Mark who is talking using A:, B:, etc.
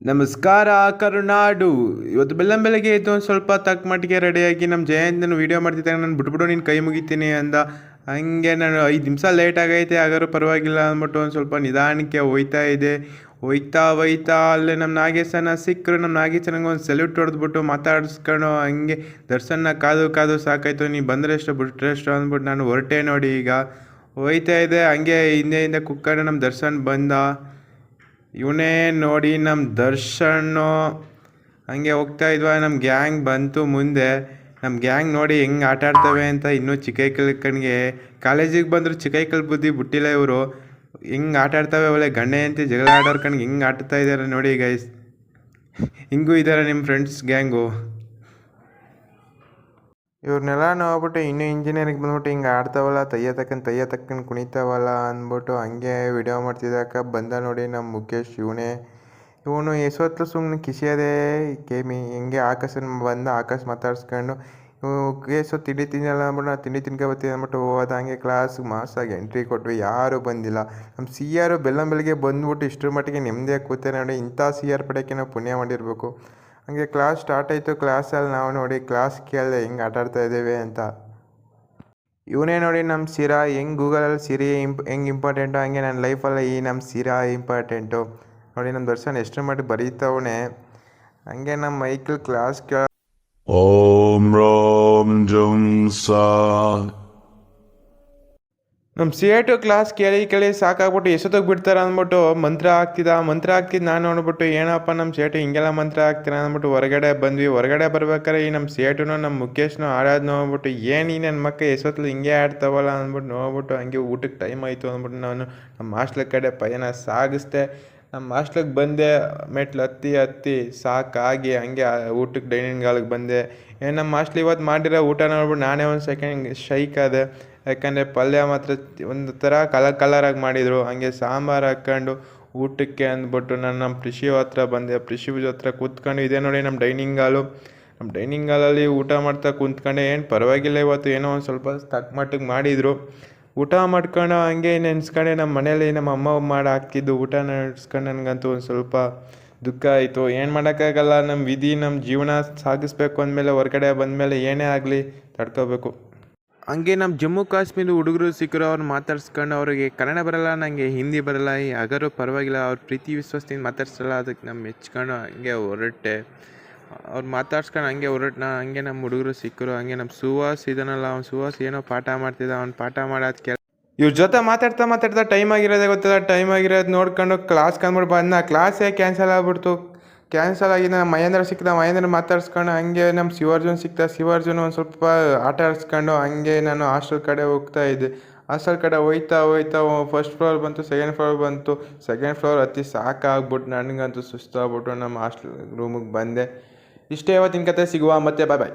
A: ನಮಸ್ಕಾರ ಕರುನಾಡು ಇವತ್ತು ಬೆಳ್ಳಂ ಬೆಳಗ್ಗೆ ಇದ್ದು ಒಂದು ಸ್ವಲ್ಪ ತಕ್ಕ ಮಟ್ಟಿಗೆ ರೆಡಿಯಾಗಿ ನಮ್ಮ ಜಯಂತನ ವೀಡಿಯೋ ಮಾಡ್ತಿದ್ದಾಗ ನಾನು ಬಿಟ್ಬಿಡು, ನೀನು ಕೈ ಮುಗಿತೀನಿ ಅಂದ. ಹಂಗೆ ನಾನು ಐದು ನಿಮಿಷ ಲೇಟ್ ಆಗೈತೆ ಆಗಾರು ಪರವಾಗಿಲ್ಲ ಅಂದ್ಬಿಟ್ಟು ಒಂದು ಸ್ವಲ್ಪ ನಿಧಾನಕ್ಕೆ ಹೋಯ್ತಾ ಇದೆ ಹೋಯ್ತಾ ಹೋಯ್ತಾ ಅಲ್ಲೇ ನಮ್ಮ ನಾಗೇಶನ ಸಿಕ್ಕರು ನಮ್ಮ ನಾಗೇಶನಿಗೆ ಒಂದು ಸೆಲ್ಯೂಟ್ ಹೊಡೆದ್ಬಿಟ್ಟು ಮಾತಾಡಿಸ್ಕೊಂಡು ಹಂಗೆ. ದರ್ಶನ ಕಾದು ಕಾದು ಸಾಕಾಯ್ತು, ನೀ ಬಂದರೆ ಎಷ್ಟು ಬಿಟ್ಟರೆ ಎಷ್ಟು ಅಂದ್ಬಿಟ್ಟು ನಾನು ಹೊರಟೆ ನೋಡಿ ಈಗ. ಹೋಯ್ತಾ ಇದೆ ಹಂಗೆ ಹಿಂದೆ ಹಿಂದೆ ಕುಕ್ಕಂಡು ನಮ್ಮ ದರ್ಶನ್ ಬಂದ. ಇವನೇ ನೋಡಿ ನಮ್ಮ ದರ್ಶನ್ನು ಹಂಗೆ ಹೋಗ್ತಾ ಇದ್ವಾ ನಮ್ಮ ಗ್ಯಾಂಗ್ ಬಂತು ಮುಂದೆ. ನಮ್ಮ ಗ್ಯಾಂಗ್ ನೋಡಿ ಹೆಂಗೆ ಆಟ ಆಡ್ತವೆ ಅಂತ ಇನ್ನೂ ಚಿಕ್ಕೈಕಲ್ ಕಣ್ಗೆ ಕಾಲೇಜಿಗೆ ಬಂದರು ಚಿಕ್ಕೈಕಲ್ ಬುದ್ಧಿ ಬಿಟ್ಟಿಲ್ಲ ಇವರು. ಹಿಂಗೆ ಆಟ ಆಡ್ತವೆ ಒಳ್ಳೆ ಗಂಡೆ ಅಂತ ಜಗಳ ಆಡೋರ್ ಕಣ್ಗೆ ಹಿಂಗೆ ಆಡ್ತಾ ಇದ್ದಾರೆ ನೋಡಿ ಗೈಸ್ ಹಿಂಗೂ ಇದ್ದಾರೆ ನಿಮ್ಮ ಫ್ರೆಂಡ್ಸ್ ಗ್ಯಾಂಗು. ಇವ್ರನ್ನೆಲ್ಲ ನೋಡ್ಬಿಟ್ಟು ಇನ್ನೂ ಇಂಜಿನಿಯರಿಂಗ್ ಬಂದ್ಬಿಟ್ಟು ಹಿಂಗೆ ಆಡ್ತಾವಲ್ಲ ತಯ್ಯ ತಕ್ಕನ್ ತಯ್ಯ ತಕ್ಕಂಡು ಕುಣಿತಾವಲ್ಲ ಅಂದ್ಬಿಟ್ಟು ಹಂಗೆ ವಿಡಿಯೋ ಮಾಡ್ತಿದ್ದಾಕ ಬಂದ ನೋಡಿ ನಮ್ಮ ಮುಖೇಶ್ ಇವನೇ. ಇವನು ಎಷ್ಟೊತ್ತು ಸುಮ್ಮನೆ ಕಿಸಿಯೋದೇ ಕೇಮಿ ಹೆಂಗೆ ಆಕಾಶನ ಬಂದ ಆಕಾಶ ಮಾತಾಡ್ಸ್ಕೊಂಡು ಕೇಸು ತಿಂಡಿ ತಿನ್ನಲ್ಲ ಅಂದ್ಬಿಟ್ಟು ನಾನು ತಿಂಡಿ ತಿನ್ಕೊ ಬರ್ತೀನಿ ಅಂದ್ಬಿಟ್ಟು ಹೋದ ಹಂಗೆ ಕ್ಲಾಸ್ಗೆ ಮಾಸಾಗಿ ಎಂಟ್ರಿ ಕೊಟ್ವಿ, ಯಾರೂ ಬಂದಿಲ್ಲ. ನಮ್ಮ ಸಿ ಆರು ಬೆಳಿಗ್ಗೆ ಬಂದ್ಬಿಟ್ಟು ಇಷ್ಟರ ಮಟ್ಟಿಗೆ ನೆಮ್ಮದಿಯಾಗಿ ಕೂತೆ ನೋಡಿ ಇಂಥ ಸಿ ಆರ್ ಪಡೆಯೋಕ್ಕೆ ನಾವು ಪುಣ್ಯ ಮಾಡಿರಬೇಕು. ಹಾಗೆ ಕ್ಲಾಸ್ ಸ್ಟಾರ್ಟ್ ಆಯಿತು ಕ್ಲಾಸಲ್ಲಿ ನಾವು ನೋಡಿ ಕ್ಲಾಸ್ ಕೇಳಿದೆ ಹಿಂಗೆ ಆಟಾಡ್ತಾ ಇದ್ದೇವೆ ಅಂತ. ಇವನೇ ನೋಡಿ ನಮ್ಮ ಸಿರಾ, ಹೆಂಗೆ ಗೂಗಲಲ್ಲಿ ಸಿರಿ ಇಂಪ್ ಹೆಂಗೆ ಇಂಪಾರ್ಟೆಂಟು ಹಂಗೆ ನನ್ನ ಲೈಫಲ್ಲಿ ಈ ನಮ್ಮ ಸಿರಾ ಇಂಪಾರ್ಟೆಂಟು ನೋಡಿ ನಮ್ಮ ದರ್ಶನ್ ಎಷ್ಟು ಮಾಡಿ ಬರೀತವನೆ. ಹಂಗೆ ನಮ್ಮ ಮೈಕಲ್ ಕ್ಲಾಸ್ ಕೇಳ
B: ಓಂ ರೋಂ ಜುಂ ಸಾ
A: ನಮ್ಮ ಸಿ ಎ ಟು ಕ್ಲಾಸ್ ಕೇಳಿ ಕೇಳಿ ಸಾಕಾಗ್ಬಿಟ್ಟು ಎಷ್ಟೊತ್ತಿಗೆ ಬಿಡ್ತಾರೆ ಅಂದ್ಬಿಟ್ಟು ಮಂತ್ರ ಆಗ್ತಿದ್ದ ಮಂತ್ರ ಆಗ್ತಿದ್ದು ನಾನು ನೋಡ್ಬಿಟ್ಟು ಏನಪ್ಪ ನಮ್ಮ ಸಿ ಎ ಟು ಹಿಂಗೆಲ್ಲ ಮಂತ್ರ ಆಗ್ತೀರ ಅಂದ್ಬಿಟ್ಟು ಹೊರಗಡೆ ಬಂದ್ವಿ. ಹೊರಗಡೆ ಬರ್ಬೇಕಾದ್ರೆ ಈ ನಮ್ಮ ಸಿ ಎ ಟುನು ನಮ್ಮ ಮುಖೇಶ್ನು ಆಡೋದು ನೋಡ್ಬಿಟ್ಟು ಏನು ಈ ನನ್ನ ಮಕ್ಕ ಎಷ್ಟೊತ್ತಲ್ಲಿ ಹಿಂಗೆ ಆಡ್ತಾವಲ್ಲ ಅಂದ್ಬಿಟ್ಟು ನೋಡ್ಬಿಟ್ಟು ಹಂಗೆ ಊಟಕ್ಕೆ ಟೈಮ್ ಆಯಿತು ಅಂದ್ಬಿಟ್ಟು ನಾನು ನಮ್ಮ ಹಾಸ್ಟ್ಲ ಕಡೆ ಪಯಣ ಸಾಗಿಸ್ದೆ. ನಮ್ಮ ಹಾಸ್ಟ್ಲಿಗೆ ಬಂದೆ, ಮೆಟ್ಲು ಹತ್ತಿ ಹತ್ತಿ ಸಾಕಾಗಿ ಹಂಗೆ ಊಟಕ್ಕೆ ಡೈನಿಂಗ್ ಹಾಲ್ಗೆ ಬಂದೆ. ಏನು ನಮ್ಮ ಹಾಸ್ಟ್ಲ್ ಇವತ್ತು ಮಾಡಿರೋ ಊಟ ನೋಡ್ಬಿಟ್ಟು ನಾನೇ ಒಂದು ಸೆಕೆಂಡ್ ಶೈಕ್ ಆದೆ. ಯಾಕಂದರೆ ಪಲ್ಯ ಮಾತ್ರ ಒಂದು ಥರ ಕಲರ್ ಕಲರಾಗಿ ಮಾಡಿದರು. ಹಂಗೆ ಸಾಂಬಾರು ಹಾಕ್ಕೊಂಡು ಊಟಕ್ಕೆ ಅಂದ್ಬಿಟ್ಟು ನಾನು ನಮ್ಮ ಕೃಷಿ ಹತ್ರ ಬಂದೆ. ಕೃಷಿ ಹತ್ರ ಕೂತ್ಕೊಂಡು ಇದೆ ನೋಡಿ ನಮ್ಮ ಡೈನಿಂಗ್ ಹಾಲು ನಮ್ಮ ಡೈನಿಂಗ್ ಹಾಲಲ್ಲಿ ಊಟ ಮಾಡ್ತಾ ಕೂತ್ಕೊಂಡೆ. ಏನು ಪರವಾಗಿಲ್ಲ ಇವತ್ತು ಏನೋ ಒಂದು ಸ್ವಲ್ಪ ತಕ್ಕ ಮಟ್ಟಿಗೆ ಮಾಡಿದರು. ಊಟ ಮಾಡ್ಕೊಂಡು ಹಂಗೆ ನೆನ್ಸ್ಕೊಂಡೆ ನಮ್ಮ ಮನೇಲಿ ನಮ್ಮ ಅಮ್ಮ ಮಾಡಿ ಹಾಕಿದ್ದು ಊಟ ನೆನೆಸ್ಕೊಂಡು ನನಗಂತೂ ಒಂದು ಸ್ವಲ್ಪ ದುಃಖ ಆಯಿತು. ಏನು ಮಾಡೋಕ್ಕಾಗಲ್ಲ. ನಮ್ಮ ವಿಧಿ ನಮ್ಮ ಜೀವನ ಸಾಗಿಸ್ಬೇಕು ಅಂದಮೇಲೆ ಹೊರಗಡೆ ಬಂದಮೇಲೆ ಏನೇ ಆಗಲಿ ತಡ್ಕೋಬೇಕು. ಹಂಗೆ ನಮ್ಮ ಜಮ್ಮು ಕಾಶ್ಮೀರ ಹುಡುಗರು ಸಿಕ್ಕರು, ಅವ್ರು ಮಾತಾಡ್ಸ್ಕೊಂಡು ಅವ್ರಿಗೆ ಕನ್ನಡ ಬರಲ್ಲ ನನಗೆ ಹಿಂದಿ ಬರಲ್ಲ ಆದರೂ ಪರವಾಗಿಲ್ಲ, ಅವ್ರ ಪ್ರೀತಿ ವಿಶ್ವಾಸದಿಂದ ಮಾತಾಡ್ಸಲ್ಲ, ಅದಕ್ಕೆ ನಮ್ಮ ಮೆಚ್ಕೊಂಡು ಹಂಗೆ ಹೊರಟೆ. ಅವ್ರು ಮಾತಾಡ್ಸ್ಕೊಂಡು ಹಂಗೆ ಹೊರಟು ನಾ ಹಂಗೆ ನಮ್ಮ ಹುಡುಗರು ಸಿಕ್ಕರು, ಹಂಗೆ ನಮ್ಮ ಸುಹಾಸ್ ಇದನ್ನಲ್ಲ ಅವ್ನು ಸುಹಾಸ್ ಏನೋ ಪಾಠ ಮಾಡ್ತಿದ್ದ, ಅವ್ನು ಪಾಠ ಮಾಡೋದು ಕೆಲ ಇವ್ರ ಜೊತೆ ಮಾತಾಡ್ತಾ ಮಾತಾಡ್ತಾ ಟೈಮ್ ಆಗಿರೋದೇ ಗೊತ್ತಿಲ್ಲ ಟೈಮ್ ಆಗಿರೋದು ನೋಡ್ಕೊಂಡು ಕ್ಲಾಸ್ ಕಂದ್ಬಿಟ್ಟು ಬಂದ ಕ್ಲಾಸೇ ಕ್ಯಾನ್ಸಲ್ ಆಗ್ಬಿಡ್ತು. ಕ್ಯಾನ್ಸಲ್ ಆಗಿದೆ ನಮ್ಮ ಮಹೇಂದ್ರ ಸಿಕ್ಕಿದ ಮಹೇಂದ್ರ ಮಾತಾಡ್ಸ್ಕೊಂಡು ಹಂಗೆ ನಮ್ಮ ಶಿವಾರ್ಜುನ್ ಸಿಕ್ತ ಶಿವಾರ್ಜುನ್ ಒಂದು ಸ್ವಲ್ಪ ಆಟ ಆಡಿಸ್ಕೊಂಡು ಹಂಗೆ ನಾನು ಹಾಸ್ಟೆಲ್ ಕಡೆ ಹೋಗ್ತಾ ಇದ್ದೆ. ಹಾಸ್ಟೆಲ್ ಕಡೆ ಹೋಯ್ತಾ ಹೋಯ್ತಾ ಫಸ್ಟ್ ಫ್ಲೋರ್ ಬಂತು ಸೆಕೆಂಡ್ ಫ್ಲೋರ್ ಬಂತು. ಸೆಕೆಂಡ್ ಫ್ಲೋರ್ ಹತ್ತಿ ಸಾಕಾಗ್ಬಿಟ್ಟು ನನಗಂತೂ ಸುಸ್ತಾಗ್ಬಿಟ್ಟು ನಮ್ಮ ಹಾಸ್ಟೆಲ್ ರೂಮಿಗೆ ಬಂದೆ. ಇಷ್ಟೇ ಇವತ್ತಿನ ಕತೆ, ಸಿಗುವ ಮತ್ತೆ ಬಾಯ್ ಬಾಯ್